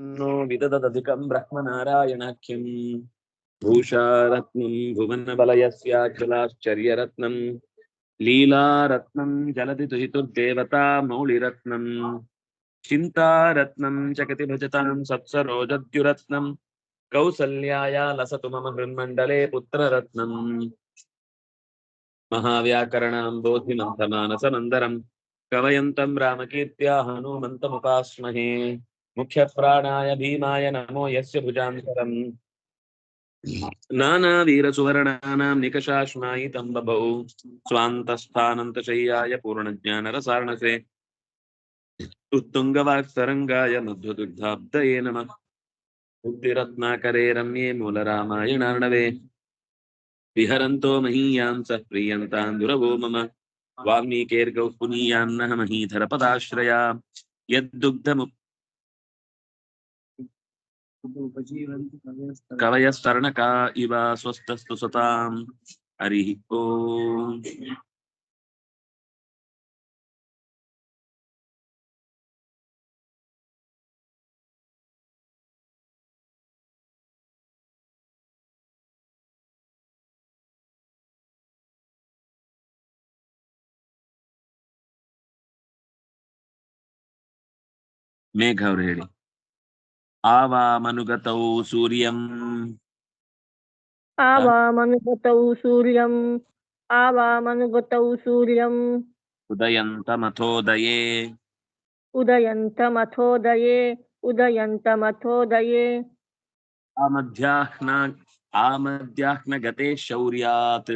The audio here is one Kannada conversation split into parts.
नो विदधदधिकं ब्रह्मनारायणाख्यं भूषारत्नं भुवनवलयस्याचलाश्चर्यरत्नं लीलारत्नं जलति तुहितुर्देवता मौलिरत्नं चिन्तारत्नं जगति भजतां सत्सरोजद्युरत्नं कौसल्याया लसतु मम हृन्मण्डले पुत्ररत्नं महाव्याकरणां बोधिमन्तमानसमन्दरं कवयन्तं रामकीर्त्या हनुमन्तमुपास्महे मुख्यप्राणाय भीमाय नमो यस्य भुजान्तरम्। नानावीरसुवर्णानाम् निकषाश्मायितम् बभौ स्वान्तस्थानन्तशय्याय पूर्णज्ञानरसार्णसे। उत्तुङ्गवाक्तरङ्गाय मध्वदुग्धाब्दये नमः। बुद्धिरत्नाकरे रम्ये मूलरामायणार्णवे। विहरन्तो महीयान् सः प्रीयन्तान् दुरवो मम। वाल्मीकेर्गौ पुनीयान्नः महीधरपदाश्रया यद्दुग्धमुप कवयस्तरणका इव स्वस्तस्तु सताम् हरिः ओम् ಮೇಘ ಅವ್ರು ಹೇಳಿ आवामनुगतौ सूर्यम्। आवामनुगतौ सूर्यम्। आवामनुगतौ सूर्यम्। उदयन्तमथोदये। उदयन्तमथोदये। उदयन्तमथोदये। आमध्याह्ना आमध्याह्नगते शौर्यात्।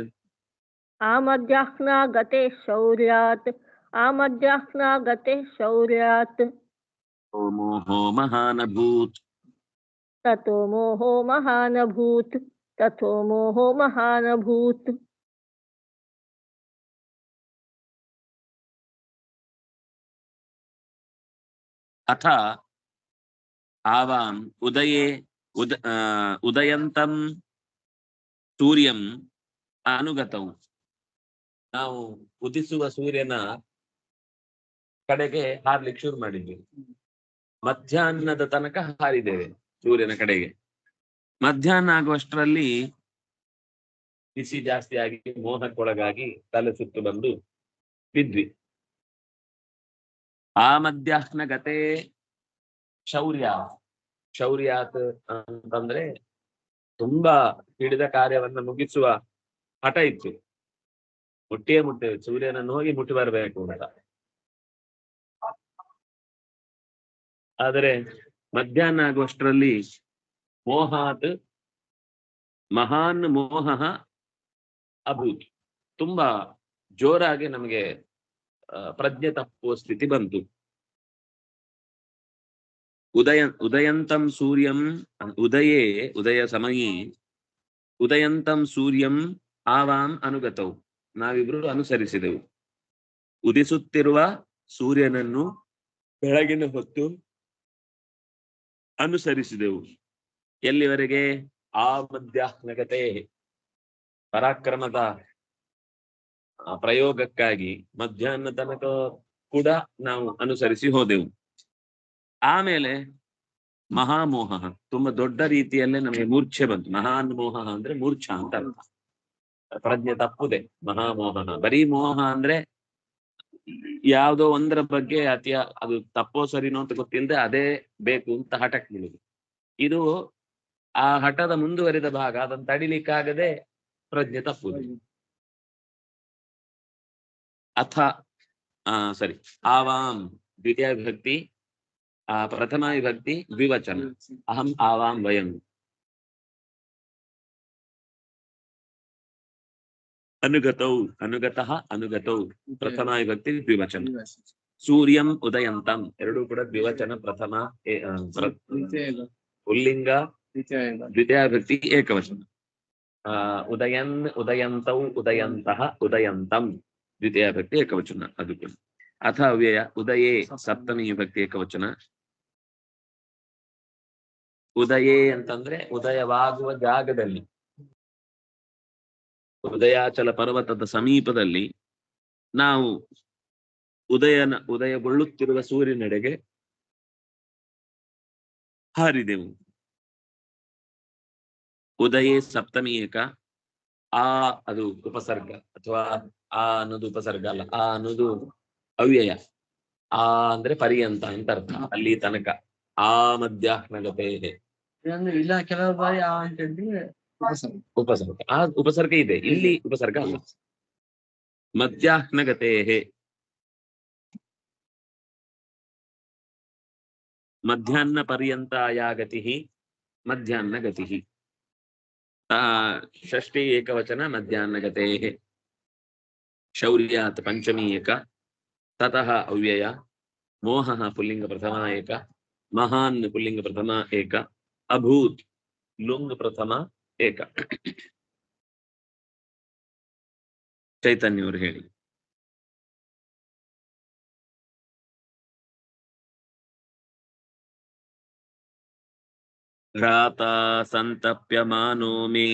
आमध्याह्नागते शौर्यात्। आमध्याह्नागते शौर्यात्। మోహో మహానభూత్. తతో మహానభూత్ తతో మహానభూత్. అథ ఆవాన్ ఉదయే ఉద ఉదయంతం సూర్యం అనుగతం. ನಾವು ಉದಿಸುವ ಸೂರ್ಯನ ಕಡೆಗೆ ಹಾರ್ಲಿಕ್ ಶುರು ಮಾಡಿದ್ವಿ. ಮಧ್ಯಾಹ್ನದ ತನಕ ಹಾರಿದ್ದೇವೆ ಸೂರ್ಯನ ಕಡೆಗೆ. ಮಧ್ಯಾಹ್ನ ಆಗುವಷ್ಟರಲ್ಲಿ ಬಿಸಿ ಜಾಸ್ತಿ ಆಗಿ ಮೋಹಕ್ಕೊಳಗಾಗಿ ತಲೆ ಸುತ್ತು ಬಂದು ಬಿದ್ವಿ. ಆ ಮಧ್ಯಾಹ್ನ ಗತೆ ಶೌರ್ಯ. ಶೌರ್ಯಾತ್ ಅಂತಂದ್ರೆ ತುಂಬಾ ಹಿಡಿದ ಕಾರ್ಯವನ್ನ ಮುಗಿಸುವ ಹಠ ಇತ್ತು. ಮುಟ್ಟಿಯೇ ಮುಟ್ಟೇವೆ ಸೂರ್ಯನನ್ನು ಹೋಗಿ ಮುಟ್ಟಿ ಬರಬೇಕು ಅಂತ. ಆದರೆ ಮಧ್ಯಾಹ್ನ ಆಗುವಷ್ಟರಲ್ಲಿ ಮೋಹಾತ್ ಮಹಾನ್ ಮೋಹ ಅಭೂತ್ ತುಂಬಾ ಜೋರಾಗಿ ನಮಗೆ ಪ್ರಜ್ಞೆ ತಪ್ಪುವ ಸ್ಥಿತಿ ಬಂತು. ಉದಯ, ಉದಯಂತಂ ಸೂರ್ಯಂ ಉದಯೇ, ಉದಯ ಸಮಯೇ, ಉದಯಂತಂ ಸೂರ್ಯಂ ಆವಾಂ ಅನುಗತವು ನಾವಿಬ್ರು ಅನುಸರಿಸಿದೆವು. ಉದಿಸುತ್ತಿರುವ ಸೂರ್ಯನನ್ನು ಬೆಳಗಿನ ಹೊತ್ತು ಅನುಸರಿಸಿದೆವು. ಎಲ್ಲಿವರೆಗೆ? ಆ ಮಧ್ಯಾಹ್ನಗತೆ. ಪರಾಕ್ರಮದ ಪ್ರಯೋಗಕ್ಕಾಗಿ ಮಧ್ಯಾಹ್ನ ತನಕ ಕೂಡ ನಾವು ಅನುಸರಿಸಿ ಹೋದೆವು. ಆಮೇಲೆ ಮಹಾಮೋಹ, ತುಂಬಾ ದೊಡ್ಡ ರೀತಿಯಲ್ಲೇ ನಮಗೆ ಮೂರ್ಛೆ ಬಂತು. ಮಹಾನ್ ಮೋಹ ಅಂದ್ರೆ ಮೂರ್ಛ ಅಂತ ಅರ್ಥ. ಪ್ರಜ್ಞೆ ತಪ್ಪುದೆ ಮಹಾಮೋಹನ ಬರೀ ಮೋಹ ಅಂದ್ರೆ ಯಾವ್ದೋ ಒಂದರ ಬಗ್ಗೆ ಅತಿ ಅದು ತಪ್ಪೋ ಸರಿನೋ ಅಂತ ಗೊತ್ತಿಲ್ಲದೆ ಅದೇ ಬೇಕು ಅಂತ ಹಠಕ್ಕೆ ಬೀಳುದು ಇದು ಆ ಹಠದ ಮುಂದುವರಿದ ಭಾಗ ಅದನ್ನು ತಡಿಲಿಕ್ಕಾಗದೆ ಪ್ರಜ್ಞೆ ತಪ್ಪುದು ಅಥ ಆ ಸರಿ. ಆವಾಂ ದ್ವಿತೀಯ ವಿಭಕ್ತಿ ಆ ಪ್ರಥಮ ವಿಭಕ್ತಿ ದ್ವಿವಚನ ಅಹಂ ಆವಾಂ ವಯಂ. ಅನುಗತೌ ಅನುಗತಃ ಅನುಗತೌ ಪ್ರಥಮ ವಿಭಕ್ತಿ ದ್ವಿವಚನ ಸೂರ್ಯಂ ಉದಯಂತಂ ಎರಡೂ ಕೂಡ ದ್ವಿವಚನ ಪ್ರಥಮ ಏ- ಆ, ಪ್ರ- ಪುಲ್ಲಿಂಗ ದ್ವಿತೀಯ ವಿಭಕ್ತಿ ಏಕವಚನ ಆ ಉದಯನ್ ಉದಯಂತೌ ಉದಯಂತಃ ಉದಯಂತಂ ದ್ವಿತೀಯ ವಿಭಕ್ತಿ ಏಕವಚನ ಅದು ಕೂಡ ಅಥ ಅವ್ಯಯ ಉದಯೇ ಸಪ್ತಮಿ ವಿಭಕ್ತಿ ಏಕವಚನ ಉದಯೇ ಅಂತಂದ್ರೆ ಉದಯವಾಗುವ ಜಾಗದಲ್ಲಿ ಉದಯಾಚಲ ಪರ್ವತದ ಸಮೀಪದಲ್ಲಿ ನಾವು ಉದಯನ, ಉದಯಗೊಳ್ಳುತ್ತಿರುವ ಸೂರ್ಯನೆಡೆಗೆ ಹಾರಿದೆವು. ಉದಯೇ ಸಪ್ತಮಿ ಏಕ ಆ ಅದು ಉಪಸರ್ಗ ಅಥವಾ ಆ ಅನ್ನೋದು ಉಪಸರ್ಗ ಅಲ್ಲ, ಆ ಅನ್ನೋದು ಅವ್ಯಯ. ಆ ಅಂದ್ರೆ ಪರ್ಯಂತ ಅಂತ ಅರ್ಥ, ಅಲ್ಲಿ ತನಕ. ಆ ಮಧ್ಯಾಹ್ನಗತೆ ಇದೊಂದು ಇಲ್ಲ, ಕೆಲವು ಬಾರಿ ಆ ಅಂತ ಹೇಳಿದ್ರೆ ಉಪಸರ್ಗ. ಉಪಸರ್ಗ ಆ ಉಪಸರ್ಗ ಇದೆ ಇಲ್ಲಿ ಉಪಸರ್ಗ ಅಲ್ಲ ಮಧ್ಯಾಹ್ನಗತೆ ಮಧ್ಯಾಹ್ನ ಪರ್ಯಂತಾಯ ಗತಿ ಮಧ್ಯಾಹ್ನ ಗತಿ ಆ ಷಷ್ಠಿ ಏಕವಚನ ಮಧ್ಯಾಹ್ನಗತೆ ಶೌರ್ಯಾತ್ ಪಂಚಮಿ ಏಕ ತತಃ ಅವ್ಯಯ ಮೋಹ ಪುಲ್ಲಿಂಗ ಪ್ರಥಮ ಏಕ ಮಹಾನ್ ಪುಲ್ಲಿಂಗ ಪ್ರಥಮ ಏಕ ಅಭೂತ್ ಲುಂಗ್ ಪ್ರಥಮ ಏಕ ಚೈತನ್ಯವರು ಹೇಳಿ ಭ್ರಾತಾ ಸಂತಪ್ಯಮಾನೋ ಮೇ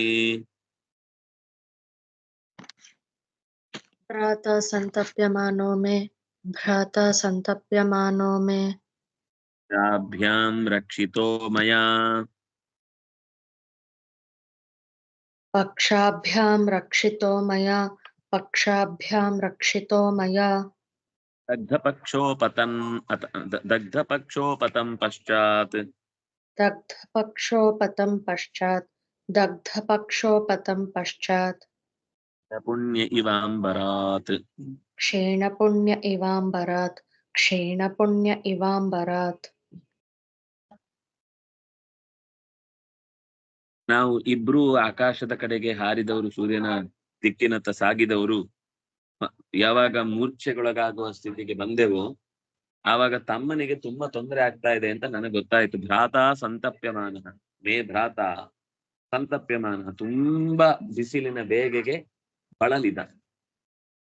भ्राता सन्तप्यमानो मे भ्राता सन्तप्यमानो मे ताभ्यां रक्षितो मया पक्षाभ्यां रक्षितो मया पक्षाभ्यां रक्षितो मया। दग्धपक्षोपतन् अत- द- दग्धपक्षोपतं पश्चात्। दग्धपक्षोपतं पश्चात् दग्धपक्षोपतं पश्चात्। पुण्य इवाम्बरात् क्षीणपुण्य इवाम्बरात् क्षीणपुण्य इवाम्बरात् ನಾವು ಇಬ್ರು ಆಕಾಶದ ಕಡೆಗೆ ಹಾರಿದವರು, ಸೂರ್ಯನ ದಿಕ್ಕಿನತ್ತ ಸಾಗಿದವರು ಯಾವಾಗ ಮೂರ್ಛೆಗೊಳಗಾಗುವ ಸ್ಥಿತಿಗೆ ಬಂದೆವು, ಆವಾಗ ತಮ್ಮನಿಗೆ ತುಂಬಾ ತೊಂದರೆ ಆಗ್ತಾ ಇದೆ ಅಂತ ನನಗೆ ಗೊತ್ತಾಯ್ತು. ಭ್ರಾತ ಸಂತಪ್ಯಮಾನ, ಮೇ ಭ್ರಾತ ಸಂತಪ್ಯಮಾನ ತುಂಬಾ ಬಿಸಿಲಿನ ಬೇಗೆಗೆ ಬಳಲಿದ.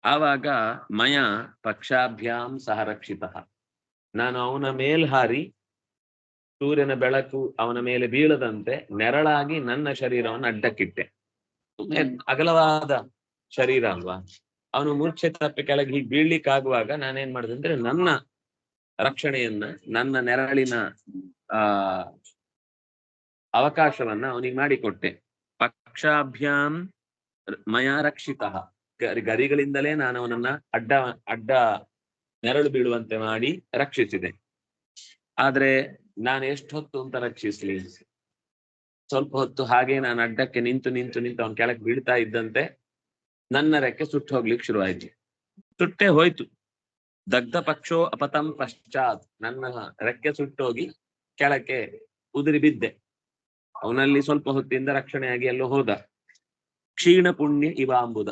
ಆವಾಗ ಮಯ ಪಕ್ಷಾಭ್ಯಾಂ ಸಹ ರಕ್ಷಿತ. ನಾನು ಅವನ ಮೇಲ್ ಹಾರಿ ಸೂರ್ಯನ ಬೆಳಕು ಅವನ ಮೇಲೆ ಬೀಳದಂತೆ ನೆರಳಾಗಿ ನನ್ನ ಶರೀರವನ್ನು ಅಡ್ಡಕ್ಕಿಟ್ಟೆ. ಅಗಲವಾದ ಶರೀರ ಅಲ್ವಾ? ಅವನು ಮೂರ್ಛೆ ತಪ್ಪಿ ಕೆಳಗೆ ಹೀಗೆ ಬೀಳ್ಲಿಕ್ಕಾಗುವಾಗ ನಾನೇನ್ ಮಾಡಿದೆ ಅಂದ್ರೆ ನನ್ನ ರಕ್ಷಣೆಯನ್ನ ನನ್ನ ನೆರಳಿನ ಆ ಅವಕಾಶವನ್ನ ಅವನಿಗೆ ಮಾಡಿಕೊಟ್ಟೆ. ಪಕ್ಷಾಭ್ಯಾಂ ಮಯ ರಕ್ಷಿತ. ಗರಿಗಳಿಂದಲೇ ನಾನು ಅವನನ್ನ ಅಡ್ಡ ಅಡ್ಡ ನೆರಳು ಬೀಳುವಂತೆ ಮಾಡಿ ರಕ್ಷಿಸಿದೆ. ಆದ್ರೆ ನಾನು ಎಷ್ಟು ಹೊತ್ತು ಅಂತ ರಕ್ಷಿಸ್ಲಿ? ಸ್ವಲ್ಪ ಹೊತ್ತು ಹಾಗೆ ನಾನು ಅಡ್ಡಕ್ಕೆ ನಿಂತು ನಿಂತು ನಿಂತು ಅವನ್ ಕೆಳಗೆ ಬೀಳ್ತಾ ಇದ್ದಂತೆ ನನ್ನ ರೆಕ್ಕೆ ಸುಟ್ಟು ಹೋಗ್ಲಿಕ್ಕೆ ಶುರುವಾಯ್ತು. ಸುಟ್ಟೆ ಹೋಯ್ತು. ದಗ್ಧ ಪಕ್ಷೋ ಅಪತಂ ಪಶ್ಚಾತ್ ನನ್ನ ರೆಕ್ಕೆ ಸುಟ್ಟೋಗಿ ಕೆಳಕ್ಕೆ ಉದುರಿ ಬಿದ್ದೆ. ಅವನಲ್ಲಿ ಸ್ವಲ್ಪ ಹೊತ್ತಿಂದ ರಕ್ಷಣೆಯಾಗಿ ಎಲ್ಲೋ ಹೋದ. ಕ್ಷೀಣ ಪುಣ್ಯ ಇವಾಂಬುದ.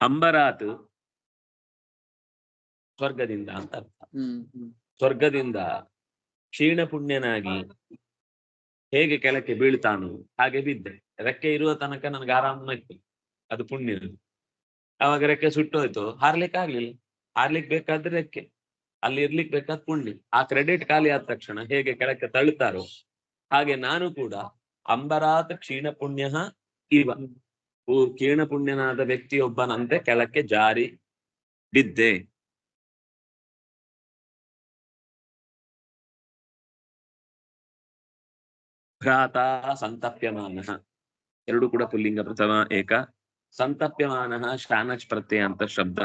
ಅಂಬರಾತ್ ಸ್ವರ್ಗದಿಂದ ಅಂತ ಅರ್ಥ. ಸ್ವರ್ಗದಿಂದ ಕ್ಷೀಣ ಪುಣ್ಯನಾಗಿ ಹೇಗೆ ಕೆಳಕ್ಕೆ ಬೀಳ್ತಾನೋ ಹಾಗೆ ಬಿದ್ದೆ. ರೆಕ್ಕೆ ಇರುವ ತನಕ ನನಗೆ ಆರಾಮ ಇತ್ತು ಅದು ಪುಣ್ಯ ಅವಾಗ ರೆಕ್ಕೆ ಸುಟ್ಟೋಯ್ತು. ಹಾರ್ಲಿಕ್ಕೆ ಆಗ್ಲಿಲ್ಲ. ಹಾರ್ಲಿಕ್ಕೆ ಬೇಕಾದ್ರೆ ರೆಕ್ಕೆ. ಅಲ್ಲಿ ಇರ್ಲಿಕ್ಕೆ ಬೇಕಾದ ಪುಣ್ಯ. ಆ ಕ್ರೆಡಿಟ್ ಖಾಲಿ ಆದ ತಕ್ಷಣ ಹೇಗೆ ಕೆಳಕ್ಕೆ ತಳ್ತಾರೋ ಹಾಗೆ ನಾನು ಕೂಡ ಅಂಬರಾತ್ ಕ್ಷೀಣ ಪುಣ್ಯ ಇವ. ಕ್ಷೀಣ ಪುಣ್ಯನಾದ ವ್ಯಕ್ತಿಯೊಬ್ಬನಂತೆ ಕೆಳಕ್ಕೆ ಜಾರಿ ಬಿದ್ದೆ. ಭ್ರಾತ ಸಂತಪ್ಯಮಾನ ಎರಡು ಕೂಡ ಪುಲ್ಲಿಂಗ ಪ್ರಥಮ ಏಕ ಸಂತಪ್ಯಮಾನ ಶಾನಚ್ ಪ್ರತ್ಯಯ ಅಂತ ಶಬ್ದ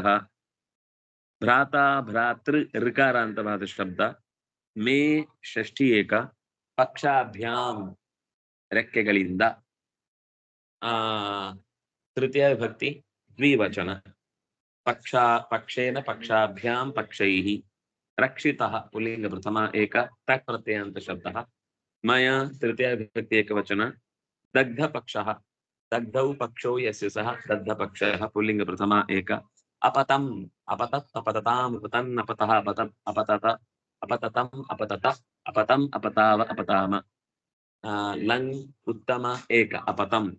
ಭ್ರಾತ ಭ್ರಾತೃ ಋಕಾರ ಅಂತವಾದ ಶಬ್ದ ಮೇ ಷಷ್ಠಿ ಏಕ ಪಕ್ಷಾಭ್ಯಾಂ ರೆಕ್ಕೆಗಳಿಂದ ಆ ತೃತೀಯ ವಿಭಕ್ತಿ ದ್ವಿವಚನ ಪಕ್ಷ ಪಕ್ಷೇನ ಪಕ್ಷಾಭ್ಯಾಂ ಪಕ್ಷೈಃ ರಕ್ಷಿತಃ ಪುಲ್ಲಿಂಗ ಪ್ರಥಮ ಏಕ ತಕ್ ಪ್ರತ್ಯಯ ಅಂತ ಶಬ್ದ मैं तृतीय विभक्ति एक वचन दग्ध पक्ष दग्ध पक्षो यस्य पक्ष पुलिंग प्रथम एक। अपतम्, अपतत्, अपतताम् अपतन्नपतः अपतम्, अपतत, अपततम, अपतत, अपतम, अपताव, अपताम। लंग उत्तम, एक, अपतम।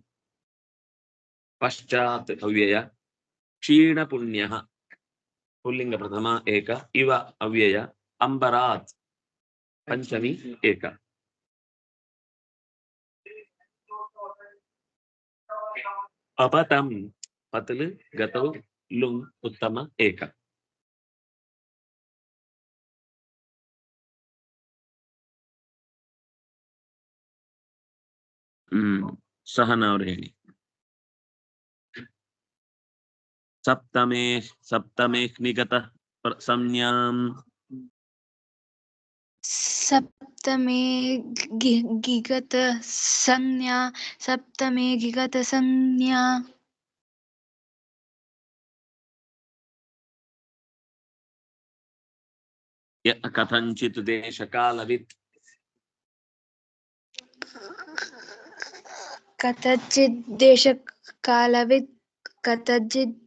पश्चात अव्यय। क्षीणपुण्यः। पुल्लिङ्गप्रथमा एक, इव अव्यय। अंबरा पंचमी एक। అపతం పతులు గతౌ లుంగ్ ఉత్తమ ఏక सहनौरेणी सप्तमे सप्तमेऽग्निगतः संज्ञाम् सप्तमे गिगत संज्ञा सप्तमे गिगत संज्ञा। कथित देश काल कथञ्चित् देशकालवित् कथचित्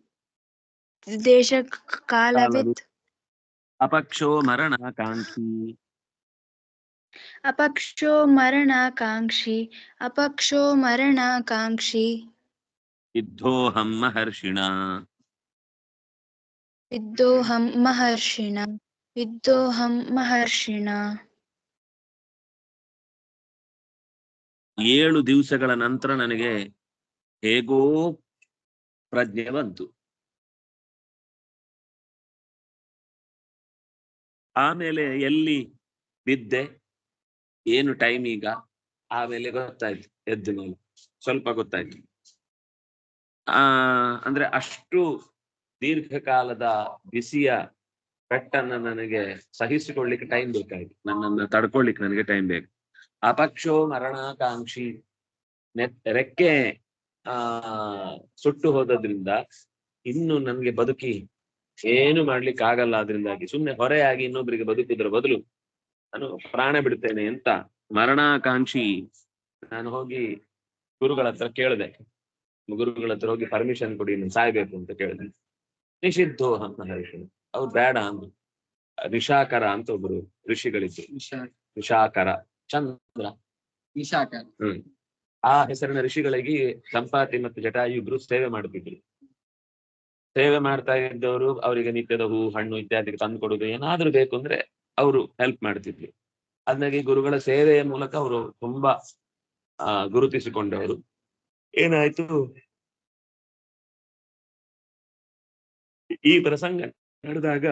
देशकालवित्। कथचित् देशकालवित् अपक्षो मरण कांक्षी ಅಪಕ್ಷೋ ಮರಣಾಕಾಂಕ್ಷಿ ಅಪಕ್ಷೋ ಮರಣಾಕಾಂಕ್ಷಿ. ಇದ್ದೋಹಂ ಮಹರ್ಷಿಣ. ವಿದ್ದೋಹಂ ಮಹರ್ಷಿಣ ವಿದ್ದೋಹಂ ಮಹರ್ಷಿಣ. ಏಳು ದಿವಸಗಳ ನಂತರ ನನಗೆ ಹೇಗೋ ಪ್ರಜ್ಞೆ ಬಂತು. ಆಮೇಲೆ ಎಲ್ಲಿ ಬಿದ್ದೆ? ಏನು ಟೈಮ್ ಈಗ? ಆಮೇಲೆ ಗೊತ್ತಾಯ್ತು, ಎದ್ದ ಮೇಲೆ ಸ್ವಲ್ಪ ಗೊತ್ತಾಯ್ತು. ಆ, ಅಂದ್ರೆ ಅಷ್ಟು ದೀರ್ಘಕಾಲದ ಬಿಸಿಯ ಪೆಟ್ಟನ್ನ ನನಗೆ ಸಹಿಸಿಕೊಳ್ಳಿಕ್ಕೆ ಟೈಮ್ ಬೇಕಾಯ್ತು. ನನ್ನನ್ನು ತಡ್ಕೊಳ್ಳಿಕ್ಕೆ ನನಗೆ ಟೈಮ್ ಬೇಕು. ಅಪಕ್ಷೋ ಮರಣಾಕಾಂಕ್ಷಿ ರೆಕ್ಕೆ, ಆ, ಸುಟ್ಟು ಹೋದ್ರಿಂದ ಇನ್ನು ನನ್ಗೆ ಬದುಕಿ ಏನು ಮಾಡ್ಲಿಕ್ಕೆ ಆಗಲ್ಲ ಅದರಿಂದಾಗಿ ಸುಮ್ಮನೆ ಹೊರೆಯಾಗಿ ಇನ್ನೊಬ್ಬರಿಗೆ ಬದುಕಿದ್ರ ಬದಲು ನಾನು ಪ್ರಾಣ ಬಿಡ್ತೇನೆ ಅಂತ ಮರಣಾಕಾಂಕ್ಷಿ ನಾನು ಹೋಗಿ ಗುರುಗಳ ಹತ್ರ ಕೇಳಿದೆ. ಗುರುಗಳ ಹತ್ರ ಹೋಗಿ ಪರ್ಮಿಷನ್ ಕೊಡಿ ನಾನು ಸಾಯ್ಬೇಕು ಅಂತ ಕೇಳಿದೆ. ನಿಷಿದ್ಧೋಹಂ ಮಹರ್ಷಿ ಅವ್ರು ಬೇಡ ಅಂದ್ರು. ರಿಷಾಕರ ಅಂತ ಒಬ್ರು ಋಷಿಗಳಿದ್ರು. ವಿಶಾ ರಿಷಾಕರ ಚಂದ್ರ. ನಿಶಾಕರ ಹ್ಮ್. ಆ ಹೆಸರಿನ ಋಷಿಗಳಿಗೆ ಸಂಪಾತಿ ಮತ್ತು ಜಟಾಯು ಇಬ್ರು ಸೇವೆ ಮಾಡ್ತಿದ್ರು ಸೇವೆ ಮಾಡ್ತಾ ಇದ್ದವರು ಅವರಿಗೆ ನಿತ್ಯದ ಹೂ ಹಣ್ಣು ಇತ್ಯಾದಿ ತಂದು ಕೊಡುದು ಏನಾದ್ರೂ ಬೇಕು ಅಂದ್ರೆ ಅವರು ಹೆಲ್ಪ್ ಮಾಡ್ತಿದ್ವಿ. ಅದಾಗಿ ಗುರುಗಳ ಸೇವೆಯ ಮೂಲಕ ಅವರು ತುಂಬಾ, ಆ, ಗುರುತಿಸಿಕೊಂಡವರು. ಏನಾಯ್ತು? ಈ ಪ್ರಸಂಗ ನಡೆದಾಗ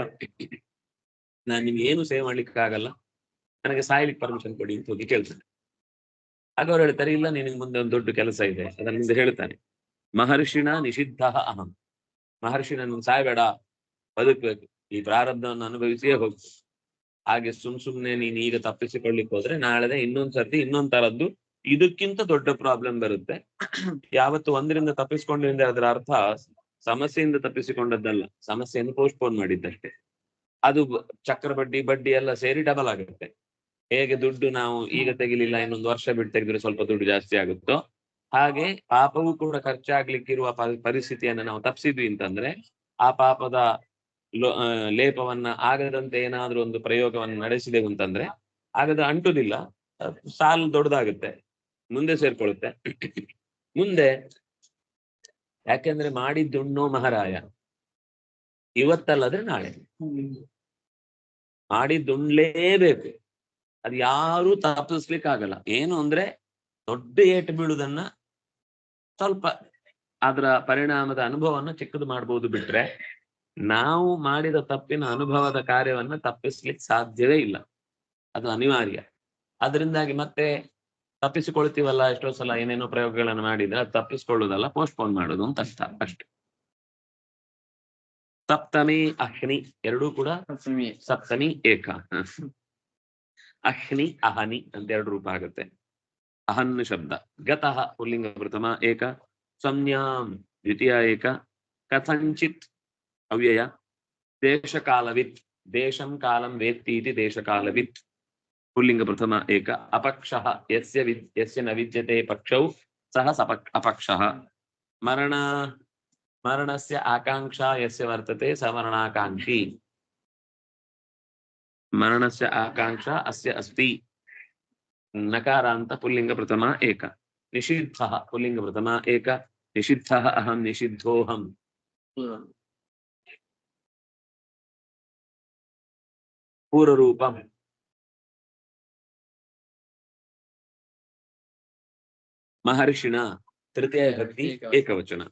ನಾನು ನಿಮ್ಗೆ ಏನು ಸೇವೆ ಮಾಡ್ಲಿಕ್ಕೆ ಆಗಲ್ಲ. ನನಗೆ ಸಾಯ್ಲಿಕ್ಕೆ ಪರ್ಮಿಷನ್ ಕೊಡಿ ಅಂತ ಹೋಗಿ ಕೇಳ್ತಾನೆ. ಆಗ ಅವ್ರು ಹೇಳ್ತಾರೆ, ಇಲ್ಲ ನಿನಗೆ ಮುಂದೆ ಒಂದು ದೊಡ್ಡ ಕೆಲಸ ಇದೆ. ಅದನ್ನ ಮುಂದೆ ಹೇಳ್ತಾನೆ. ಮಹರ್ಷಿಣ ನಿಷಿದ್ಧ ಅಹಂ. ಮಹರ್ಷಿ ನನ್ನ ಸಾಯ್ಬೇಡ, ಬದುಕ್ಬೇಕು. ಈ ಪ್ರಾರಬ್ಧವನ್ನು ಅನುಭವಿಸಿಯೇ ಹೋಗು. ಹಾಗೆ ಸುಮ್ ಸುಮ್ನೆ ನೀನ್ ಈಗ ತಪ್ಪಿಸಿಕೊಳ್ಳಿಕ್ ಹೋದ್ರೆ ನಾಳೆ ಇನ್ನೊಂದ್ ಸರ್ತಿ ಇನ್ನೊಂದ್ ತರದ್ದು ಇದಕ್ಕಿಂತ ದೊಡ್ಡ ಪ್ರಾಬ್ಲಮ್ ಬರುತ್ತೆ. ಯಾವತ್ತು ಒಂದರಿಂದ ತಪ್ಪಿಸ್ಕೊಂಡಿಂದ ಅದರ ಅರ್ಥ ಸಮಸ್ಯೆಯಿಂದ ತಪ್ಪಿಸಿಕೊಂಡದ್ದಲ್ಲ. ಸಮಸ್ಯೆಯನ್ನು ಪೋಸ್ಟ್ಪೋನ್ ಮಾಡಿದ್ದಷ್ಟೇ. ಅದು ಚಕ್ರ ಬಡ್ಡಿ ಬಡ್ಡಿ ಎಲ್ಲ ಸೇರಿ ಡಬಲ್ ಆಗುತ್ತೆ. ಹೇಗೆ ದುಡ್ಡು ನಾವು ಈಗ ತೆಗಿಲಿಲ್ಲ, ಇನ್ನೊಂದು ವರ್ಷ ಬಿಟ್ಟು ತೆಗೆದ್ರೆ ಸ್ವಲ್ಪ ದುಡ್ಡು ಜಾಸ್ತಿ ಆಗುತ್ತೋ? ಹಾಗೆ ಪಾಪವೂ ಕೂಡ ಖರ್ಚಾಗ್ಲಿಕ್ಕಿರುವ ಪರಿಸ್ಥಿತಿಯನ್ನು ನಾವು ತಪ್ಪಿಸಿದ್ವಿ ಅಂತಂದ್ರೆ ಆ ಪಾಪದ ಲೇಪವನ್ನ ಆಗದಂತೆ ಏನಾದ್ರೂ ಒಂದು ಪ್ರಯೋಗವನ್ನು ನಡೆಸಿದೆವು ಅಂತಂದ್ರೆ ಆಗದ ಅಂಟುದಿಲ್ಲ. ಸಾಲ್ ದೊಡ್ಡದಾಗುತ್ತೆ, ಮುಂದೆ ಸೇರ್ಕೊಳ್ಳುತ್ತೆ. ಮುಂದೆ ಯಾಕೆಂದ್ರೆ ಮಾಡಿದ್ದುಣ್ಣೋ ಮಹಾರಾಯ, ಇವತ್ತಲ್ಲದ್ರೆ ನಾಳೆ. ಮಾಡಿದ್ದುಣ್ಲೇಬೇಕು. ಅದು ಯಾರೂ ಆಗಲ್ಲ ಏನು ಅಂದ್ರೆ ದೊಡ್ಡ ಏಟು ಬೀಳುದನ್ನ ಸ್ವಲ್ಪ ಅದರ ಪರಿಣಾಮದ ಅನುಭವವನ್ನು ಚಿಕ್ಕದು ಮಾಡ್ಬೋದು ಬಿಟ್ರೆ ನಾವು ಮಾಡಿದ ತಪ್ಪಿನ ಅನುಭವದ ಕಾರ್ಯವನ್ನ ತಪ್ಪಿಸ್ಲಿಕ್ಕೆ ಸಾಧ್ಯವೇ ಇಲ್ಲ. ಅದು ಅನಿವಾರ್ಯ. ಅದರಿಂದಾಗಿ ಮತ್ತೆ ತಪ್ಪಿಸಿಕೊಳ್ತೀವಲ್ಲ ಎಷ್ಟೋ ಸಲ ಏನೇನೋ ಪ್ರಯೋಗಗಳನ್ನು ಮಾಡಿದ್ರೆ ಅದು ತಪ್ಪಿಸ್ಕೊಳ್ಳೋದಲ್ಲ ಪೋಸ್ಟ್ಪೋನ್ ಮಾಡೋದು ಅಂತ ಅರ್ಥ ಅಷ್ಟೆ. ಸಪ್ತಮಿ ಅಹ್ನಿ ಎರಡೂ ಕೂಡ ಸಪ್ತಮಿ ಏಕ. ಅಹ್ನಿ ಅಹನಿ ಅಂತ ಎರಡು ರೂಪ ಆಗುತ್ತೆ. ಅಹನ್ ಶಬ್ದ. ಗತಃ ಪುಲ್ಲಿಂಗ ಪ್ರಥಮ ಏಕ. ಸಂಜ್ಞಾಂ ದ್ವಿತೀಯ ಏಕ. ಕಥಂಚಿತ್ अव्यय। देश देशकालवित्, देशं कालं वेत्ति इति देशकालवित्। पुल्लिङ्गप्रथम एक, अपक्षः, यस्य विद्, यस्य न विद्यते पक्षौ, सः सपक् अपक्षः। मरण, मरणस्य आकाङ्क्षा यस्य वर्तते, स मरणाकाङ्क्षी। मरणस्य आकाङ्क्षा अस्य अस्ति। नकारान्त पुल्लिङ्गप्रथमा एक। निषिद्धः पुल्लिङ्गप्रथमा एक। निषिद्धः अहं निषिद्धोऽहम्। పూర్వరూపం ಮಹರ್ಷಿಣ ತೃತೀಯ ಭಕ್ತಿ ಏಕವಚನ.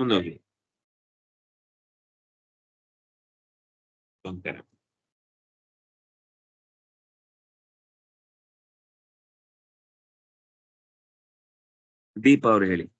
ಮುಂದೋಗಿ. ದೀಪ ಅವ್ರು ಹೇಳಿ.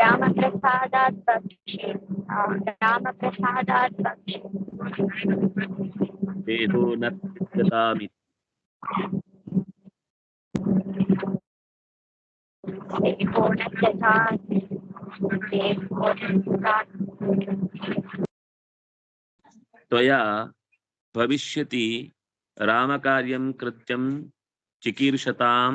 रामप्रसादात् भक्षे रामप्रसादात् भक्षे देहो न देहो न देहो न त्वया भविष्यति रामकार्यं कृत्यं चिकीर्षतां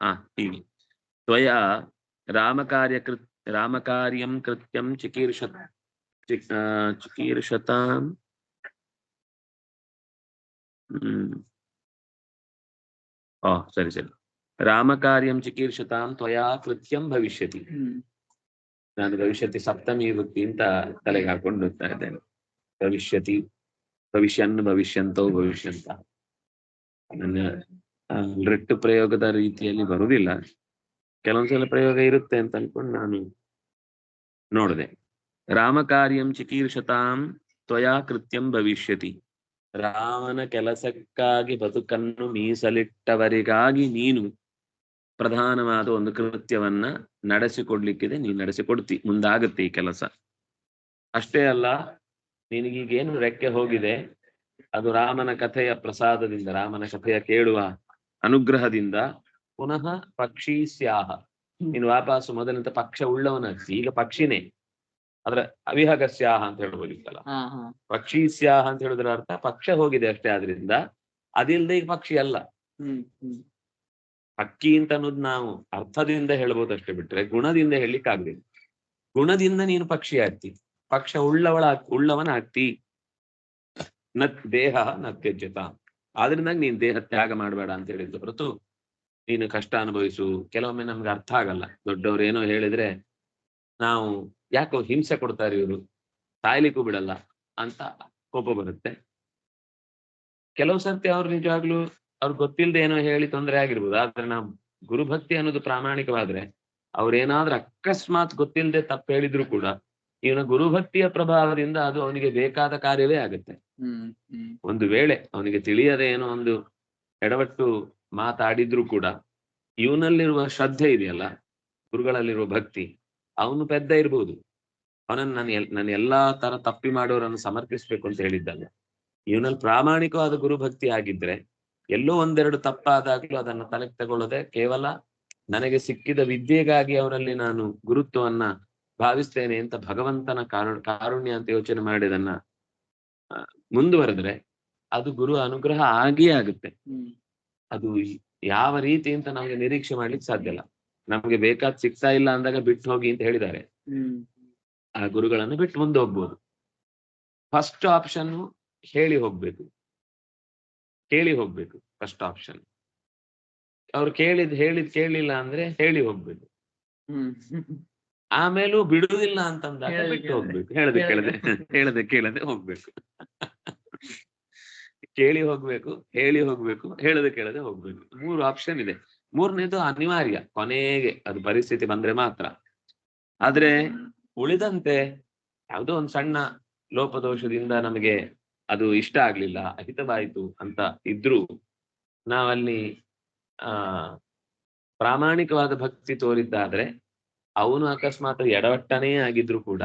ಆ ತ್ವಯಾ ರಾಮಕಾರ್ಯ ಕೃತ್ ರಾಮಕಾರ್ಯಂ ಕೃತ್ಯಂ ಚಿಕೀರ್ಷತ ಚಿಕೀರ್ಷತಾಂ. ಓ ಸರಿ ಸರಿ. ರಾಮಕಾರ್ಯಂ ಚಿಕೀರ್ಷತಾಂ ತ್ವಯಾ ಕೃತ್ಯಂ ಭವಿಷ್ಯತಿ. ನಾನು ಭವಿಷ್ಯತಿ ಸಪ್ತಮಿ ವೃತ್ತಿ ಅಂತ ತಲೆಗೆ ಹಾಕೊಂಡು ಹೋಗ್ತಾ ಇದ್ದೇನೆ. ಭವಿಷ್ಯತಿ ಭವಿಷ್ಯನ್ ಭವಿಷ್ಯಂತೋ ಭವಿಷ್ಯಂತ. ನನ್ನ ರಿಟ್ಟು ಪ್ರಯೋಗದ ರೀತಿಯಲ್ಲಿ ಬರುವುದಿಲ್ಲ. ಕೆಲವೊಂದ್ಸಲ ಪ್ರಯೋಗ ಇರುತ್ತೆ ಅಂತ ಅನ್ಕೊಂಡು ನಾನು ನೋಡಿದೆ. ರಾಮಕಾರ್ಯಂ ಚಿಕೀರ್ಷತಾಂ ತ್ವಯಾ ಕೃತ್ಯಂ ಭವಿಷ್ಯತಿ. ರಾಮನ ಕೆಲಸಕ್ಕಾಗಿ ಬದುಕನ್ನು ಮೀಸಲಿಟ್ಟವರಿಗಾಗಿ ನೀನು ಪ್ರಧಾನವಾದ ಒಂದು ಕೃತ್ಯವನ್ನ ನಡೆಸಿಕೊಡ್ಲಿಕ್ಕಿದೆ, ನೀನು ನಡೆಸಿಕೊಡ್ತಿ, ಮುಂದಾಗುತ್ತೆ ಈ ಕೆಲಸ. ಅಷ್ಟೇ ಅಲ್ಲ, ನಿನಗೀಗೇನು ರೆಕ್ಕೆ ಹೋಗಿದೆ ಅದು ರಾಮನ ಕಥೆಯ ಪ್ರಸಾದದಿಂದ ರಾಮನ ಕಥೆಯ ಕೇಳುವ ಅನುಗ್ರಹದಿಂದ ಪುನಃ ಪಕ್ಷಿ ಸ್ಯಾಹ ನೀನು ವಾಪಾಸು ಮೊದಲಿಂದ ಪಕ್ಷ ಉಳ್ಳವನಾಗ್ತಿ ಈಗ ಪಕ್ಷಿನೇ. ಅದ್ರ ಅವಿಹಗ ಸ್ಯಾಹ ಅಂತ ಹೇಳ್ಬೋದಿತ್ತಲ್ಲ. ಪಕ್ಷಿ ಸ್ಯಾಹ ಅಂತ ಹೇಳಿದ್ರ ಅರ್ಥ ಪಕ್ಷ ಹೋಗಿದೆ ಅಷ್ಟೇ ಆದ್ರಿಂದ ಅದಿಲ್ಲದೆ ಈಗ ಪಕ್ಷಿ ಅಲ್ಲ. ಹಕ್ಕಿ ಅಂತ ಅನ್ನೋದು ನಾವು ಅರ್ಥದಿಂದ ಹೇಳ್ಬೋದು ಅಷ್ಟೇ ಬಿಟ್ರೆ ಗುಣದಿಂದ ಹೇಳಲಿಕ್ಕೆ ಗುಣದಿಂದ ನೀನು ಪಕ್ಷಿ ಆಗ್ತಿ ಪಕ್ಷ ಉಳ್ಳವಳ ಉಳ್ಳವನ ಆಗ್ತಿ ನ ದೇಹ ನ ತ್ಯಜ್ಯತ. ಆದ್ರಿಂದ ನೀನ್ ದೇಹ ತ್ಯಾಗ ಮಾಡಬೇಡ ಅಂತ ಹೇಳಿದ್ರು ಹೊರತು ನೀನು ಕಷ್ಟ ಅನುಭವಿಸು. ಕೆಲವೊಮ್ಮೆ ನಮ್ಗೆ ಅರ್ಥ ಆಗಲ್ಲ. ದೊಡ್ಡವ್ರು ಏನೋ ಹೇಳಿದ್ರೆ ನಾವು ಯಾಕೋ ಹಿಂಸೆ ಕೊಡ್ತಾರೆ ಇವರು. ಸಾಯ್ಲಿಕ್ಕೂ ಬಿಡಲ್ಲ ಅಂತ ಕೋಪ ಬರುತ್ತೆ. ಕೆಲವು ಸರ್ತಿ ಅವ್ರು ನಿಜವಾಗ್ಲೂ ಅವ್ರು ಗೊತ್ತಿಲ್ಲದೆ ಏನೋ ಹೇಳಿ ತೊಂದರೆ ಆಗಿರ್ಬೋದು. ಆದ್ರೆ ನಾವು ಗುರುಭಕ್ತಿ ಅನ್ನೋದು ಪ್ರಾಮಾಣಿಕವಾದ್ರೆ ಅವ್ರೇನಾದ್ರೂ ಅಕಸ್ಮಾತ್ ಗೊತ್ತಿಲ್ಲದೆ ತಪ್ಪು ಹೇಳಿದ್ರು ಕೂಡ, ಇವನ ಗುರುಭಕ್ತಿಯ ಪ್ರಭಾವದಿಂದ ಅದು ಅವನಿಗೆ ಬೇಕಾದ ಕಾರ್ಯವೇ ಆಗುತ್ತೆ. ಒಂದು ವೇಳೆ ಅವನಿಗೆ ತಿಳಿಯದೆ ಏನೋ ಒಂದು ಎಡವಟ್ಟು ಮಾತಾಡಿದ್ರು ಕೂಡ ಇವನಲ್ಲಿರುವ ಶ್ರದ್ಧೆ ಇದೆಯಲ್ಲ ಗುರುಗಳಲ್ಲಿರುವ ಭಕ್ತಿ ಅವನು ಪೆದ್ದ ಇರ್ಬೋದು. ಅವನನ್ನು ನಾನು ಎಲ್ ನಾನು ಎಲ್ಲಾ ತರ ತಪ್ಪಿ ಮಾಡೋರನ್ನು ಸಮರ್ಪಿಸ್ಬೇಕು ಅಂತ ಹೇಳಿದ್ದಲ್ಲ ಇವನಲ್ಲಿ ಪ್ರಾಮಾಣಿಕವಾದ ಗುರುಭಕ್ತಿ ಆಗಿದ್ರೆ ಎಲ್ಲೋ ಒಂದೆರಡು ತಪ್ಪಾದಾಗ್ಲೂ ಅದನ್ನ ತಲೆಗೆ ತಗೊಳ್ಳದೆ ಕೇವಲ ನನಗೆ ಸಿಕ್ಕಿದ ವಿದ್ಯೆಗಾಗಿ ಅವರಲ್ಲಿ ನಾನು ಗುರುತ್ವವನ್ನ ಭಾವಿಸ್ತೇನೆ ಅಂತ ಭಗವಂತನ ಕಾರು ಕಾರುಣ್ಯ ಅಂತ ಯೋಚನೆ ಮಾಡಿ ಅದನ್ನ ಆ, ಮುಂದುವರೆದ್ರೆ ಅದು ಗುರು ಅನುಗ್ರಹ ಆಗಿಯೇ ಆಗುತ್ತೆ. ಅದು ಯಾವ ರೀತಿ ಅಂತ ನಮ್ಗೆ ನಿರೀಕ್ಷೆ ಮಾಡ್ಲಿಕ್ಕೆ ಸಾಧ್ಯ ಇಲ್ಲ. ನಮ್ಗೆ ಬೇಕಾದ್ ಸಿಗ್ತಾ ಇಲ್ಲ ಅಂದಾಗ ಬಿಟ್ಟು ಹೋಗಿ ಅಂತ ಹೇಳಿದ್ದಾರೆ. ಆ ಗುರುಗಳನ್ನು ಬಿಟ್ಟು ಮುಂದೆ ಹೋಗ್ಬೋದು. ಫಸ್ಟ್ ಆಪ್ಷನ್ ಹೇಳಿ ಹೋಗ್ಬೇಕು. ಕೇಳಿ ಹೋಗ್ಬೇಕು ಫಸ್ಟ್ ಆಪ್ಷನ್ ಅವ್ರು ಕೇಳಿದ್ ಹೇಳಿದ್ ಕೇಳಿಲ್ಲ ಅಂದ್ರೆ ಹೇಳಿ ಹೋಗ್ಬೇಕು. ಆಮೇಲೂ ಬಿಡುವುದಿಲ್ಲ ಅಂತಂದಾಗ ಬಿಟ್ಟು. ಹೋಗ್ಬೇಕು. ಹೇಳದೆ ಕೇಳದೆ. ಹೇಳದೆ ಕೇಳದೆ ಹೋಗ್ಬೇಕು. ಕೇಳಿ ಹೋಗ್ಬೇಕು, ಹೇಳಿ ಹೋಗ್ಬೇಕು, ಹೇಳದೆ ಕೇಳದೆ ಹೋಗ್ಬೇಕು. ಮೂರು ಆಪ್ಷನ್ ಇದೆ. ಮೂರನೇದು ಅನಿವಾರ್ಯ, ಕೊನೆಗೆ ಅದು ಪರಿಸ್ಥಿತಿ ಬಂದ್ರೆ ಮಾತ್ರ. ಆದ್ರೆ ಉಳಿದಂತೆ ಯಾವುದೋ ಒಂದು ಸಣ್ಣ ಲೋಪದೋಷದಿಂದ ನಮಗೆ ಅದು ಇಷ್ಟ ಆಗ್ಲಿಲ್ಲ, ಅಹಿತವಾಯಿತು ಅಂತ ಇದ್ರೂ ನಾವಲ್ಲಿ, ಆ, ಪ್ರಾಮಾಣಿಕವಾದ ಭಕ್ತಿ ತೋರಿದ್ದಾದ್ರೆ ಅವನು ಅಕಸ್ಮಾತ್ ಎಡವಟ್ಟನೇ ಆಗಿದ್ರು ಕೂಡ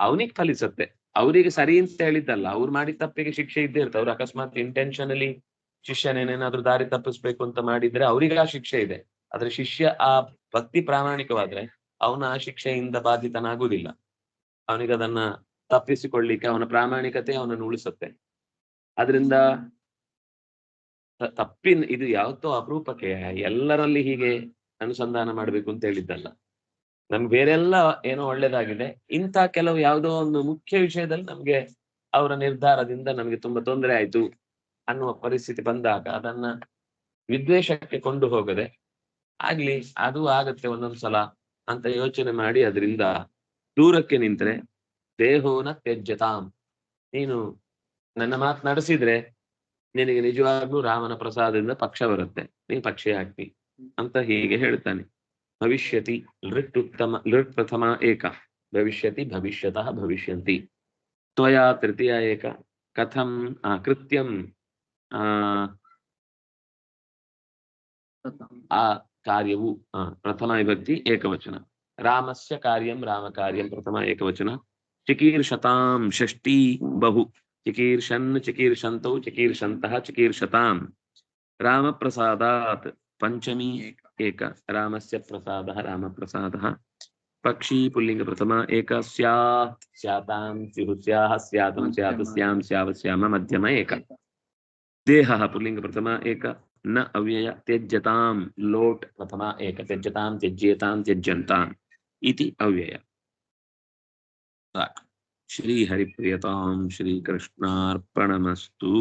ಅವನಿಗೆ ಫಲಿಸುತ್ತೆ. ಅವರಿಗೆ ಸರಿ ಅಂತ ಹೇಳಿದ್ದಲ್ಲ, ಅವ್ರು ಮಾಡಿದ ತಪ್ಪಿಗೆ ಶಿಕ್ಷೆ ಇದ್ದೇ ಇರುತ್ತೆ. ಅವ್ರು ಅಕಸ್ಮಾತ್ ಇಂಟೆನ್ಷನಲಿ ಶಿಷ್ಯನೇನೇನಾದ್ರೂ ದಾರಿ ತಪ್ಪಿಸ್ಬೇಕು ಅಂತ ಮಾಡಿದ್ರೆ ಅವ್ರಿಗೆ ಆ ಶಿಕ್ಷೆ ಇದೆ. ಆದ್ರೆ ಶಿಷ್ಯ ಆ ಭಕ್ತಿ ಪ್ರಾಮಾಣಿಕವಾದ್ರೆ ಅವನ ಆ ಶಿಕ್ಷೆಯಿಂದ ಬಾಧಿತನಾಗುವುದಿಲ್ಲ. ಅವನಿಗೆ ಅದನ್ನ ತಪ್ಪಿಸಿಕೊಳ್ಳಿಕ್ಕೆ ಅವನ ಪ್ರಾಮಾಣಿಕತೆ ಅವನನ್ನು ಉಳಿಸುತ್ತೆ. ಅದರಿಂದ ತಪ್ಪಿನ, ಇದು ಯಾವತ್ತೋ ಅಪರೂಪಕ್ಕೆ ಎಲ್ಲರಲ್ಲಿ ಹೀಗೆ ಅನುಸಂಧಾನ ಮಾಡ್ಬೇಕು ಅಂತ ಹೇಳಿದ್ದಲ್ಲ. ನಮ್ಗೆ ಬೇರೆಲ್ಲ ಏನೋ ಒಳ್ಳೇದಾಗಿದೆ. ಇಂಥ ಕೆಲವು ಯಾವುದೋ ಒಂದು ಮುಖ್ಯ ವಿಷಯದಲ್ಲಿ ನಮ್ಗೆ ಅವರ ನಿರ್ಧಾರದಿಂದ ನಮ್ಗೆ ತುಂಬಾ ತೊಂದರೆ ಆಯ್ತು ಅನ್ನುವ ಪರಿಸ್ಥಿತಿ ಬಂದಾಗ ಅದನ್ನ ವಿದ್ವೇಷಕ್ಕೆ ಕೊಂಡು ಹೋಗದೆ ಆಗ್ಲಿ ಅದು ಆಗತ್ತೆ ಒಂದೊಂದ್ಸಲ ಅಂತ ಯೋಚನೆ ಮಾಡಿ ಅದರಿಂದ ದೂರಕ್ಕೆ ನಿಂತ್ರೆ ದೇಹೋನ ತ್ಯಜ್ಯತಾಂ. ನೀನು ನನ್ನ ಮಾತು ನಡೆಸಿದ್ರೆ ನಿನಗೆ ನಿಜವಾಗ್ಲೂ ರಾಮನ ಪ್ರಸಾದದಿಂದ ಪಕ್ಷ ಬರುತ್ತೆ. ನೀನ್ ಪಕ್ಷಿ ಆಗ್ತಿ ಅಂತ ಹೀಗೆ ಹೇಳ್ತಾನೆ. भविष्य लृट् उत्तम प्रथमा एक भविष्य भविष्य भविष्य तवया तृतीय एक कथम कृत्यं कार्यवु प्रथमविभक्ति एकवचन। कार्यम राम रामकार्यं प्रथम एक चिकीर्षता षष्टी बहु। चिकीर्षन चिकीर्षंत चिकीर्षंत चिकीर्षता पंचमी एक एक प्रसाद राम प्रसाद पक्षी पुल्लिङ्गप्रथमा एक स्यात् स्यातां स्युः स्याः स्यातं स्याम मध्यम एक। देहः पुल्लिङ्गप्रथमा एक न अव्यय त्यजता लोट प्रथमा एक। त्यज्यतां त्यज्येतां त्यज्यन्ताम् इति अव्यय। श्रीहरिप्रियतां श्रीकृष्णार्पणमस्तु।